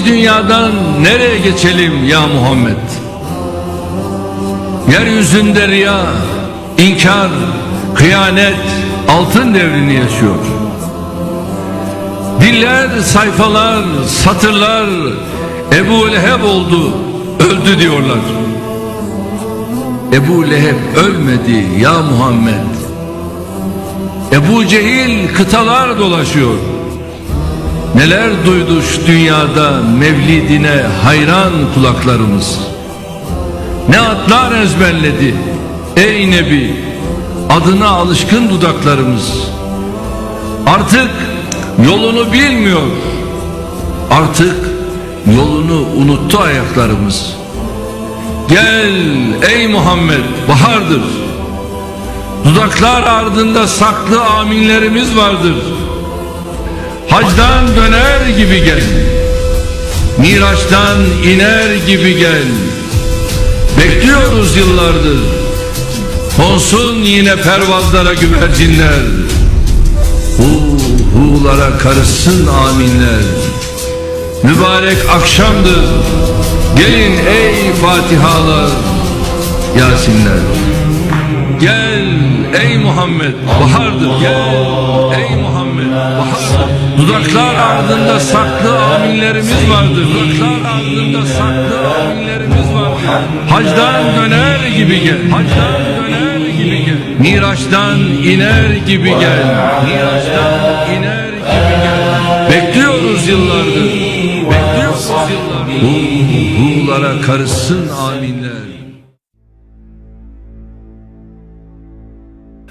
biz dünyadan nereye geçelim ya Muhammed? Yeryüzünde riya, inkar, kıyanet altın devrini yaşıyor. Diller, sayfalar, satırlar Ebu Leheb oldu, öldü diyorlar. Ebu Leheb ölmedi ya Muhammed. Ebu Cehil kıtalar dolaşıyor. Neler duydu şu dünyada mevlidine hayran kulaklarımız. Ne atlar ezberledi ey Nebi adına alışkın dudaklarımız. Artık yolunu bilmiyor. Artık yolunu unuttu ayaklarımız. Gel ey Muhammed bahardır. Dudaklar ardında saklı aminlerimiz vardır. Hacdan döner gibi gel. Miraçtan iner gibi gel. Bekliyoruz yıllardır. Konsun yine pervazlara güvercinler. Hu hulara karışsın aminler. Mübarek akşamdır. Gelin ey Fatihalar, Yasinler. Gel ey Muhammed bahardır gel ey Muhammed bahardır. Dudaklar ardında saklı aminlerimiz vardır. Dudaklar ardında saklı aminlerimiz vardır. Hacdan döner gibi gel. Hacdan döner gibi gel. Miraçtan iner gibi gel. Miraçtan iner gibi gel. Bekliyoruz yıllardır. Bekliyoruz yıllardır. Hu, hulara karışsın aminler.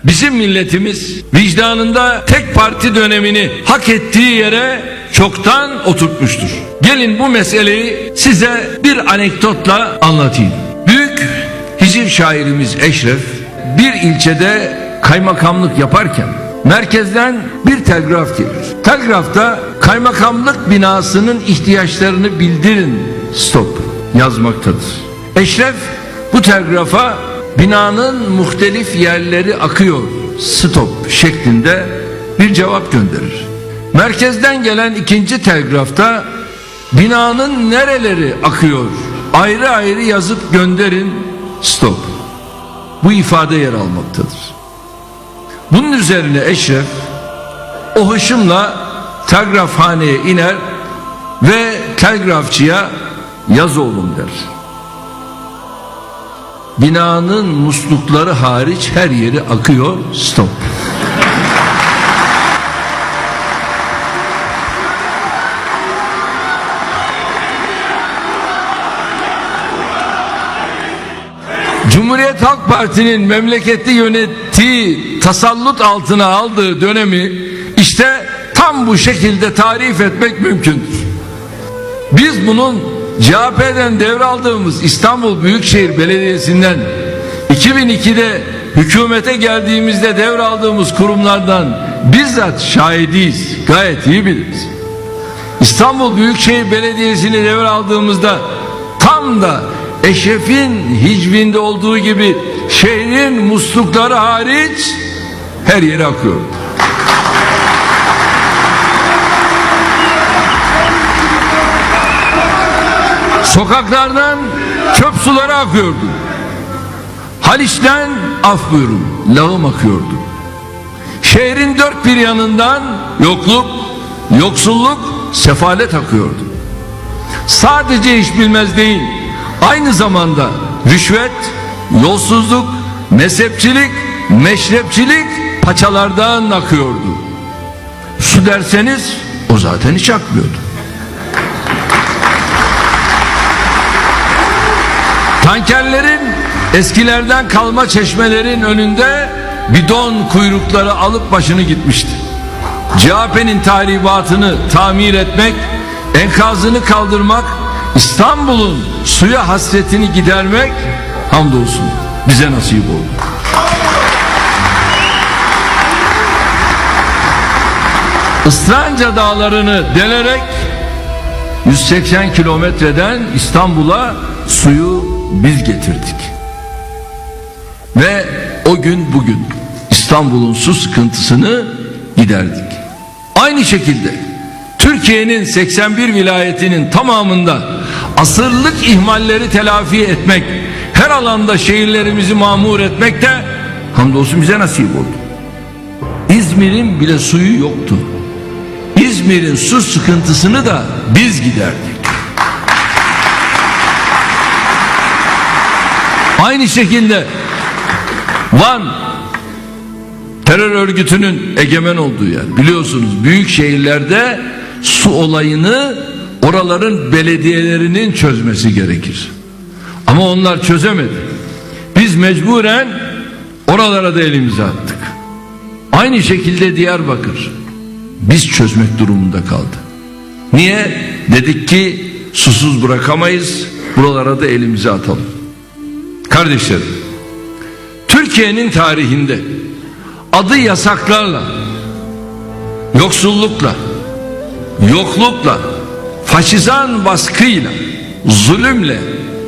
Bizim milletimiz vicdanında tek parti dönemini hak ettiği yere çoktan oturtmuştur. Gelin bu meseleyi size bir anekdotla anlatayım. Büyük hiciv şairimiz Eşref bir ilçede kaymakamlık yaparken merkezden bir telgraf gelir. Telgrafta kaymakamlık binasının ihtiyaçlarını bildirin stop yazmaktadır. Eşref bu telgrafa binanın muhtelif yerleri akıyor stop şeklinde bir cevap gönderir. Merkezden gelen ikinci telgrafta binanın nereleri akıyor ayrı ayrı yazıp gönderin stop. Bu ifade yer almaktadır. Bunun üzerine Eşref o hışımla telgrafhaneye iner ve telgrafçıya yaz oğlum der. Binanın muslukları hariç her yeri akıyor stop. Cumhuriyet Halk Parti'nin memleketi yönettiği tasallut altına aldığı dönemi işte tam bu şekilde tarif etmek mümkündür. Biz bunun CHP'den devraldığımız İstanbul Büyükşehir Belediyesi'nden 2002'de hükümete geldiğimizde devraldığımız kurumlardan bizzat şahidiyiz. Gayet iyi biliriz. İstanbul Büyükşehir Belediyesi'ni devraldığımızda tam da Eşref'in hicvinde olduğu gibi şehrin muslukları hariç her yere akıyor. Sokaklardan çöp suları akıyordu. Haliç'ten af buyurun lağım akıyordu. Şehrin dört bir yanından yokluk, yoksulluk, sefalet akıyordu. Sadece iş bilmez değil, aynı zamanda rüşvet, yolsuzluk, mezhepçilik, meşrepçilik paçalardan akıyordu. Su derseniz o zaten hiç akmıyordu. Tankerlerin eskilerden kalma çeşmelerin önünde bidon kuyrukları alıp başını gitmişti. CHP'nin tahribatını tamir etmek, enkazını kaldırmak, İstanbul'un suya hasretini gidermek hamdolsun bize nasip oldu. Islanca dağlarını delerek 180 kilometreden İstanbul'a suyu biz getirdik. Ve o gün bugün İstanbul'un su sıkıntısını giderdik. Aynı şekilde Türkiye'nin 81 vilayetinin tamamında asırlık ihmalleri telafi etmek, her alanda şehirlerimizi mamur etmek de hamdolsun bize nasip oldu. İzmir'in bile suyu yoktu. İzmir'in su sıkıntısını da biz giderdik. Aynı şekilde Van terör örgütünün egemen olduğu yer. Biliyorsunuz büyük şehirlerde su olayını oraların belediyelerinin çözmesi gerekir. Ama onlar çözemedi. Biz mecburen oralara da elimizi attık. Aynı şekilde Diyarbakır biz çözmek durumunda kaldı. Niye? Dedik ki susuz bırakamayız. Buralara da elimizi atalım. Kardeşlerim, Türkiye'nin tarihinde adı yasaklarla, yoksullukla, yoklukla, faşizan baskıyla, zulümle,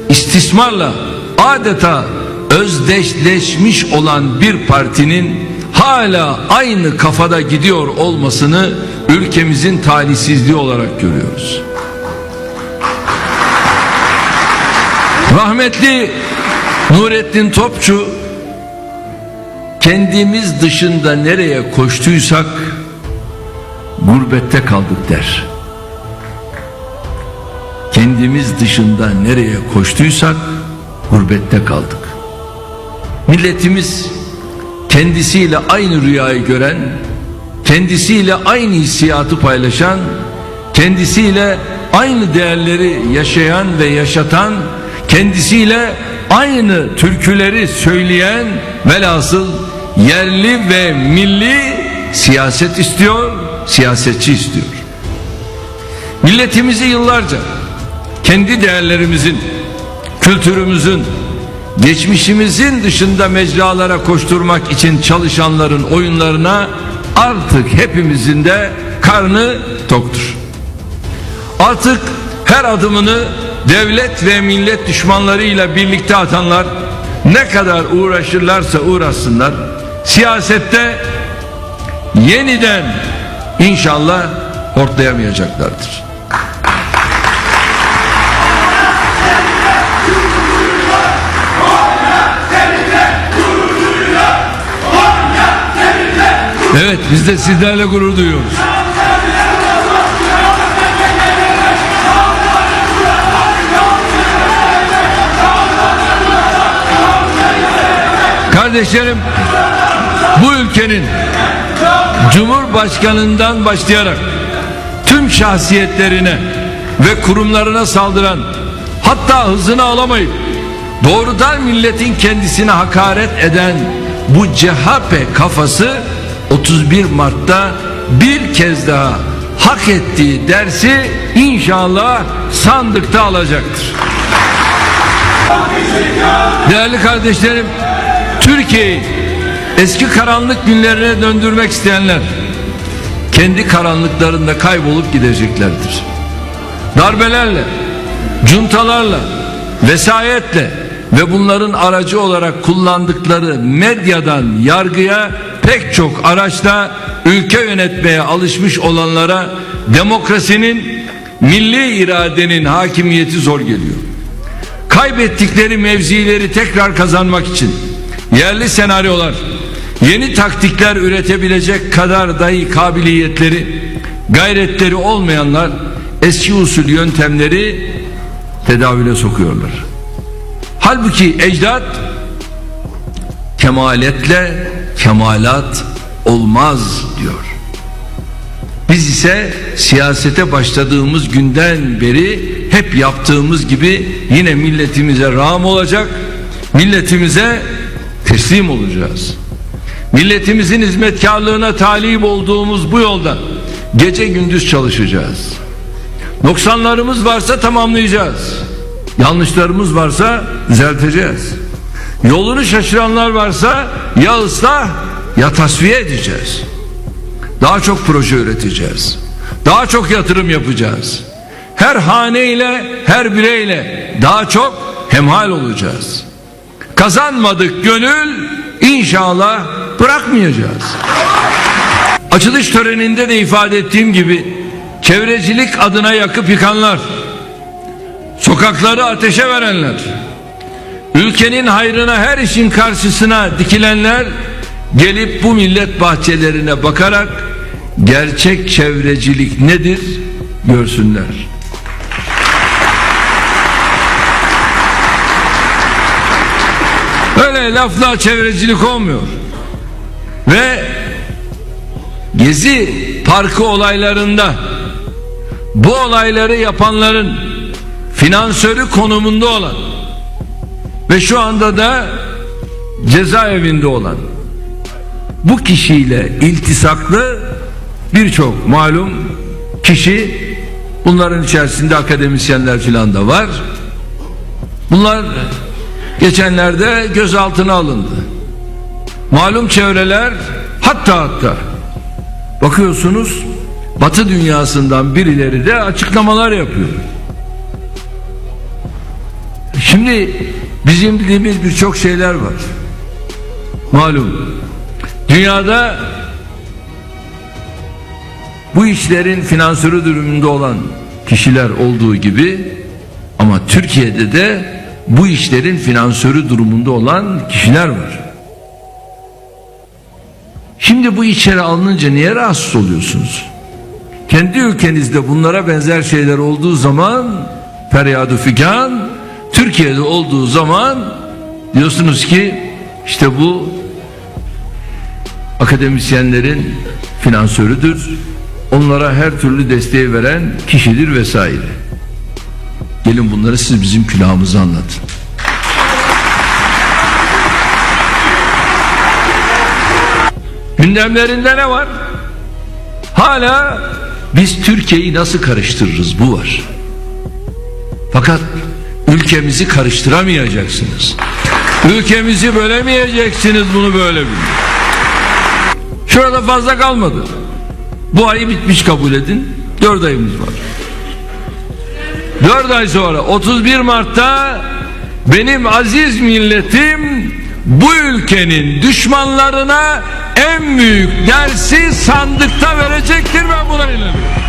istismarla adeta özdeşleşmiş olan bir partinin hala aynı kafada gidiyor olmasını ülkemizin talihsizliği olarak görüyoruz. Rahmetli Nurettin Topçu kendimiz dışında nereye koştuysak gurbette kaldık der. Kendimiz dışında nereye koştuysak gurbette kaldık. Milletimiz kendisiyle aynı rüyayı gören, kendisiyle aynı hissiyatı paylaşan, kendisiyle aynı değerleri yaşayan ve yaşatan, kendisiyle aynı türküleri söyleyen velhasıl yerli ve milli siyaset istiyor, siyasetçi istiyor. Milletimizi yıllarca kendi değerlerimizin, kültürümüzün, geçmişimizin dışında mecralara koşturmak için çalışanların oyunlarına artık hepimizin de karnı toktur. Artık her adımını devlet ve millet düşmanlarıyla birlikte atanlar ne kadar uğraşırlarsa uğraşsınlar siyasette yeniden inşallah hortlayamayacaklardır. Evet biz de sizlerle gurur duyuyoruz. Kardeşlerim bu ülkenin Cumhurbaşkanından başlayarak tüm şahsiyetlerine ve kurumlarına saldıran hatta hızını alamayıp doğrudan milletin kendisine hakaret eden bu CHP kafası 31 Mart'ta bir kez daha hak ettiği dersi inşallah sandıkta alacaktır. Değerli kardeşlerim, Türkiye'yi eski karanlık günlerine döndürmek isteyenler kendi karanlıklarında kaybolup gideceklerdir. Darbelerle, cuntalarla, vesayetle ve bunların aracı olarak kullandıkları medyadan yargıya pek çok araçla ülke yönetmeye alışmış olanlara demokrasinin milli iradenin hakimiyeti zor geliyor. Kaybettikleri mevzileri tekrar kazanmak için yerli senaryolar, yeni taktikler üretebilecek kadar dahi kabiliyetleri, gayretleri olmayanlar eski usul yöntemleri tedavüle sokuyorlar. Halbuki ecdat kemaletle kemalat olmaz diyor. Biz ise siyasete başladığımız günden beri hep yaptığımız gibi yine milletimize rağm olacak, milletimize teslim olacağız. Milletimizin hizmetkarlığına talip olduğumuz bu yolda gece gündüz çalışacağız. Noksanlarımız varsa tamamlayacağız. Yanlışlarımız varsa düzelteceğiz. Yolunu şaşıranlar varsa ya ıslah ya tasfiye edeceğiz. Daha çok proje üreteceğiz. Daha çok yatırım yapacağız. Her haneyle, her bireyle daha çok hemhal olacağız. Kazanmadık gönül inşallah bırakmayacağız. Açılış töreninde de ifade ettiğim gibi çevrecilik adına yakıp yıkanlar, sokakları ateşe verenler, ülkenin hayrına her işin karşısına dikilenler gelip bu millet bahçelerine bakarak gerçek çevrecilik nedir görsünler. Öyle lafla çevrecilik olmuyor. Ve Gezi Parkı olaylarında bu olayları yapanların finansörü konumunda olan ve şu anda da cezaevinde olan bu kişiyle iltisaklı birçok malum kişi bunların içerisinde akademisyenler filan da var. Bunlar geçenlerde gözaltına alındı. Malum çevreler hatta hatta bakıyorsunuz Batı dünyasından birileri de açıklamalar yapıyor. Şimdi bizim bildiğimiz birçok şeyler var. Malum dünyada bu işlerin finansörü durumunda olan kişiler olduğu gibi ama Türkiye'de de bu işlerin finansörü durumunda olan kişiler var. Şimdi bu içeri alınınca niye rahatsız oluyorsunuz? Kendi ülkenizde bunlara benzer şeyler olduğu zaman feryadı figan, Türkiye'de olduğu zaman diyorsunuz ki işte bu akademisyenlerin finansörüdür. Onlara her türlü desteği veren kişidir vesaire. Gelin bunları siz bizim külahımıza anlatın. Gündemlerinde ne var? Hala biz Türkiye'yi nasıl karıştırırız bu var. Fakat ülkemizi karıştıramayacaksınız. Ülkemizi bölemeyeceksiniz bunu böyle bilin. Şurada fazla kalmadı. Bu ayı bitmiş kabul edin. Dört ayımız var. 4 ay sonra 31 Mart'ta benim aziz milletim bu ülkenin düşmanlarına en büyük dersi sandıkta verecektir ben buna inanıyorum.